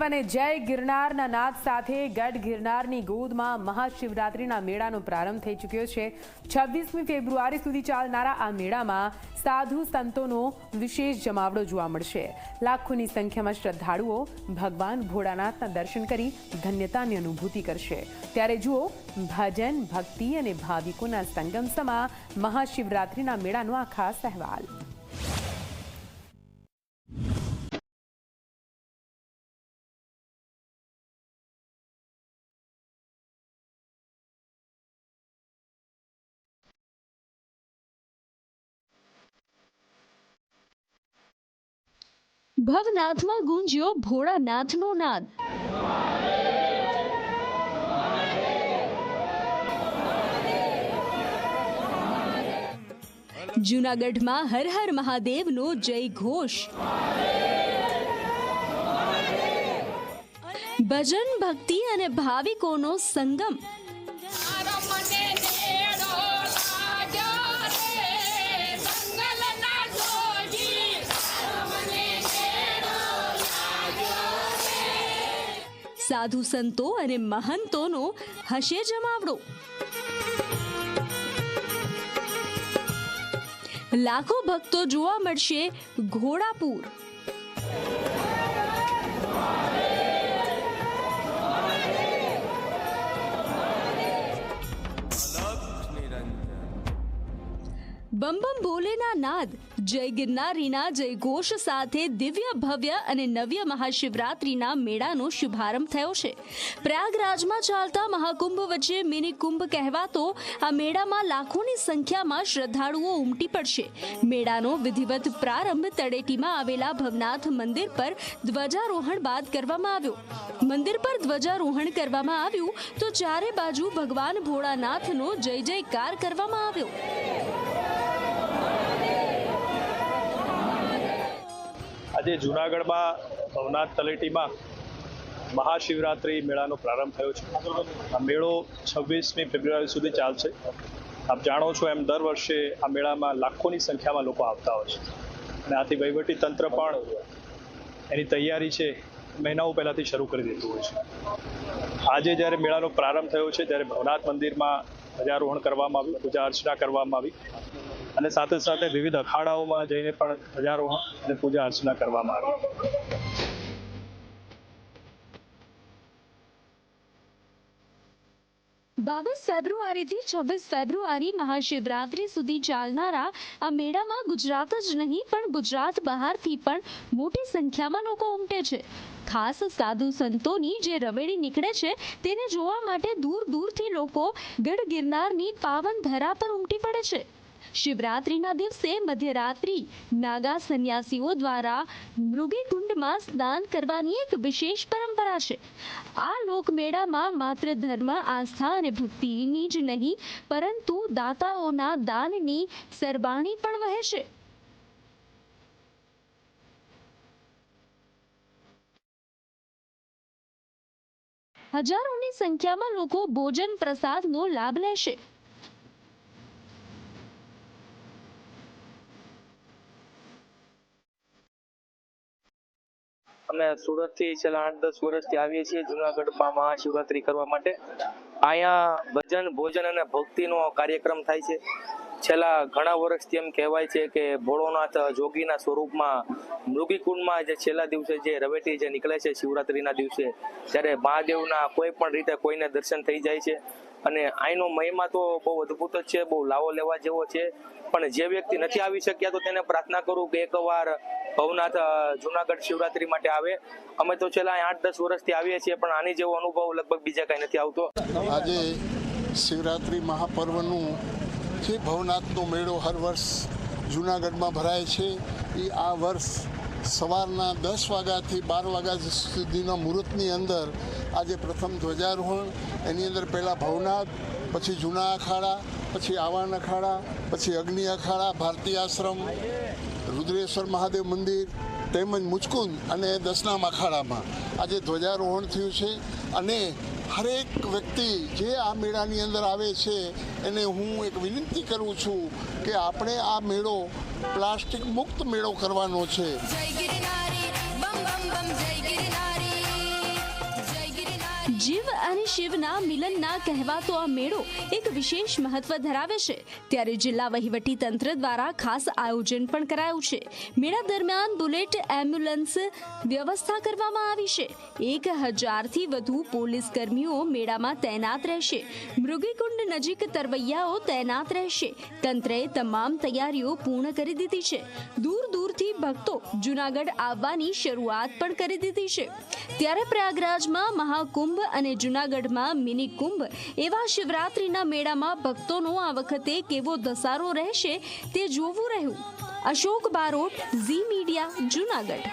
મહાદેવ અને જય ગિરનારના નાદ સાથે ગઢ ગિરનારની ગોદમાં મહાશિવરાત્રિના મેળાનો પ્રારંભ થઈ ચૂક્યો છે. છવ્વીસમી ફેબ્રુઆરી સુધી ચાલનારા આ મેળામાં સાધુ સંતોનો વિશેષ જમાવડો જોવા મળશે. લાખોની સંખ્યામાં શ્રદ્ધાળુઓ ભગવાન ભોળાનાથના દર્શન કરી ધન્યતાની અનુભૂતિ કરશે. ત્યારે જુઓ, ભજન, ભક્તિ અને ભાવિકોના સંગમ સમા મહાશિવરાત્રિના મેળાનો આ ખાસ અહેવાલ. ભવનાથમાં ગુંજ્યો ભોળાનાથનો નાદ. જૂનાગઢમાં હર હર મહાદેવનો જય ઘોષ. ભજન ભક્તિ અને ભાવિકોનો સંગમ. સાધુ સંતો અને મહંતોનો હશે જમાવડો. લાખો ભક્તો જોવા મળશે ઘોડાપુર. બમ બમ ભોલેના નાદ, જય ગિરનારીના જય ઘોષ સાથે દિવ્ય, ભવ્ય અને નવ્ય મહાશિવરાત્રિના મેળાનો શુભારંભ થયો છે. પ્રયાગરાજમાં ચાલતા મહાકુંભ વચ્ચે મિની કુંભ કહેવાતો આ મેળામાં લાખોની સંખ્યામાં શ્રદ્ધાળુઓ ઉમટી પડશે. મેળાનો વિધિવત પ્રારંભ તળેટીમાં આવેલા ભવનાથ મંદિર પર ધ્વજારોહણ બાદ કરવામાં આવ્યો. મંદિર પર ધ્વજારોહણ કરવામાં આવ્યું તો ચારે બાજુ ભગવાન ભોળાનાથનો જય જયકાર કરવામાં આવ્યો. આજે જુનાગઢમાં ભવનાથ તલેટીમાં મહાશિવરાત્રિ મેળાનો પ્રારંભ થયો છે. આ મેળો છવ્વીસમી ફેબ્રુઆરી સુધી ચાલશે. આપ જાણો છો એમ દર વર્ષે આ મેળામાં લાખોની સંખ્યામાં લોકો આવતા હોય છે. અને આથી વહીવટી તંત્ર પણ એની તૈયારી છે, મહિનાઓ પહેલાંથી શરૂ કરી દીધું હોય છે. આજે જ્યારે મેળાનો પ્રારંભ થયો છે, ત્યારે ભવનાથ મંદિરમાં ધ્વજારોહણ કરવામાં આવ્યું, પૂજા અર્ચના કરવામાં આવી. અને સાથે સાથે વિવિધ અખાડાઓમાં જઈને પણ ધ્વજારોહણ અને પૂજા અર્ચના કરવામાં આવી. બાવીસ ફેબ્રુઆરીથી છવ્વીસ ફેબ્રુઆરી મહાશિવરાત્રી સુધી ચાલનારા આ મેળામાં ગુજરાત જ નહીં, પણ ગુજરાત બહારથી પણ મોટી સંખ્યામાં લોકો ઉમટે છે. ખાસ સાધુ સંતોની જે રવેડી નીકળે છે, તેને જોવા માટે દૂર દૂરથી લોકો ગઢ ગિરનારની પાવન ધરા પર ઉમટી પડે છે. શિવરાત્રિના દિવસે મધ્યરાત્રિ નાગા સંન્યાસીઓ દ્વારા મૃગીકુંડમાં સ્નાન કરવાની એક વિશેષ પરંપરા છે. આ લોકમેળામાં માત્ર ધર્મ, આસ્થા અને ભક્તિની જ નહીં, પરંતુ દાતાઓના દાનની સરબાણી પણ વહે છે. હજારોની સંખ્યામાં લોકો ભોજન પ્રસાદનો લાભ લેશે અમે સુરતથી છેલ્લા આઠ દસ વર્ષથી આવીએ છીએ જુનાગઢમાં મહાશિવરાત્રી કરવા માટે. અહીંયા ભજન, ભોજન અને ભક્તિનો કાર્યક્રમ થાય છે. છેલ્લા ઘણા વર્ષથી એમ કહેવાય છે કે ભોળોનાથ જોગીના સ્વરૂપમાં મૃગીકુંડમાં જે છેલ્લા દિવસે જે રવેટી જે નીકળે છે શિવરાત્રીના દિવસે ત્યારે મહાદેવના કોઈ પણ રીતે કોઈને દર્શન થઈ જાય છે. અને અહીંનો મહિમા તો બહુ અદ્ભુત જ છે, બહુ લાવો લેવા જેવો છે. પણ જે વ્યક્તિ નથી આવી શક્યા તો તેને પ્રાર્થના કરું કે એકવાર ભવનાથ જુનાગઢ શિવરાત્રી માટે આવે. અમે તો છેલ્લા આઠ, દસ વર્ષથી આવીએ છીએ, પણ આની જેવો અનુભવ લગભગ બીજા કંઈ નથી આવતો. આજે શિવરાત્રિ મહાપર્વનું જે ભવનાથનો મેળો હર વર્ષ જુનાગઢમાં ભરાય છે, એ આ વર્ષ સવારના દસ વાગ્યાથી બાર વાગ્યા સુધીના મુહૂર્તની અંદર આજે પ્રથમ ધ્વજારોહણ. એની અંદર પહેલાં ભવનાથ, પછી જૂના અખાડા, પછી આવાન અખાડા, પછી અગ્નિ અખાડા, ભારતીય આશ્રમ રુદ્રેશ્વર મહાદેવ મંદિર તેમજ મુચકુંદ અને દસનામ અખાડામાં આજે ધ્વજારોહણ થયું છે અને હરેક વ્યક્તિ જે આ મેળાની અંદર આવે છે એને હું એક વિનંતી કરું છું કે આપણે આ મેળો પ્લાસ્ટિક મુક્ત મેળો કરવાનો છે. જય ગિરનારી બમ બમ બમ જય ગિરનારી. જીવ અને શિવના મિલનના કહેવાતો આ મેળો એક વિશેષ મહત્વ ધરાવે છે. ત્યારે જિલ્લા વહીવટી તંત્ર દ્વારા ખાસ આયોજન પણ કરાયું છે. મેળા દરમિયાન બુલેટ એમ્બ્યુલન્સ વ્યવસ્થા કરવામાં આવી છે. એક હજારથી વધુ પોલીસ કર્મીઓ મેળામાં તૈનાત રહેશે. મૃગીકુંડ નજીક તરવૈયાઓ તૈનાત રહેશે. તંત્રએ તમામ તૈયારીઓ પૂર્ણ કરી દીધી છે. દૂર દૂરથી ભક્તો જુનાગઢ આવવાની શરૂઆત પણ કરી દીધી છે. ત્યારે પ્રયાગરાજમાં મહાકુંભ અને જુનાગઢમાં મિની કુંભ. એવા શિવરાત્રીના મેળામાં ભક્તોનો આ વખતે કેવો ધસારો રહેશે તે જોવું રહ્યું. અશોક બારોટ, ઝી મીડિયા, જુનાગઢ.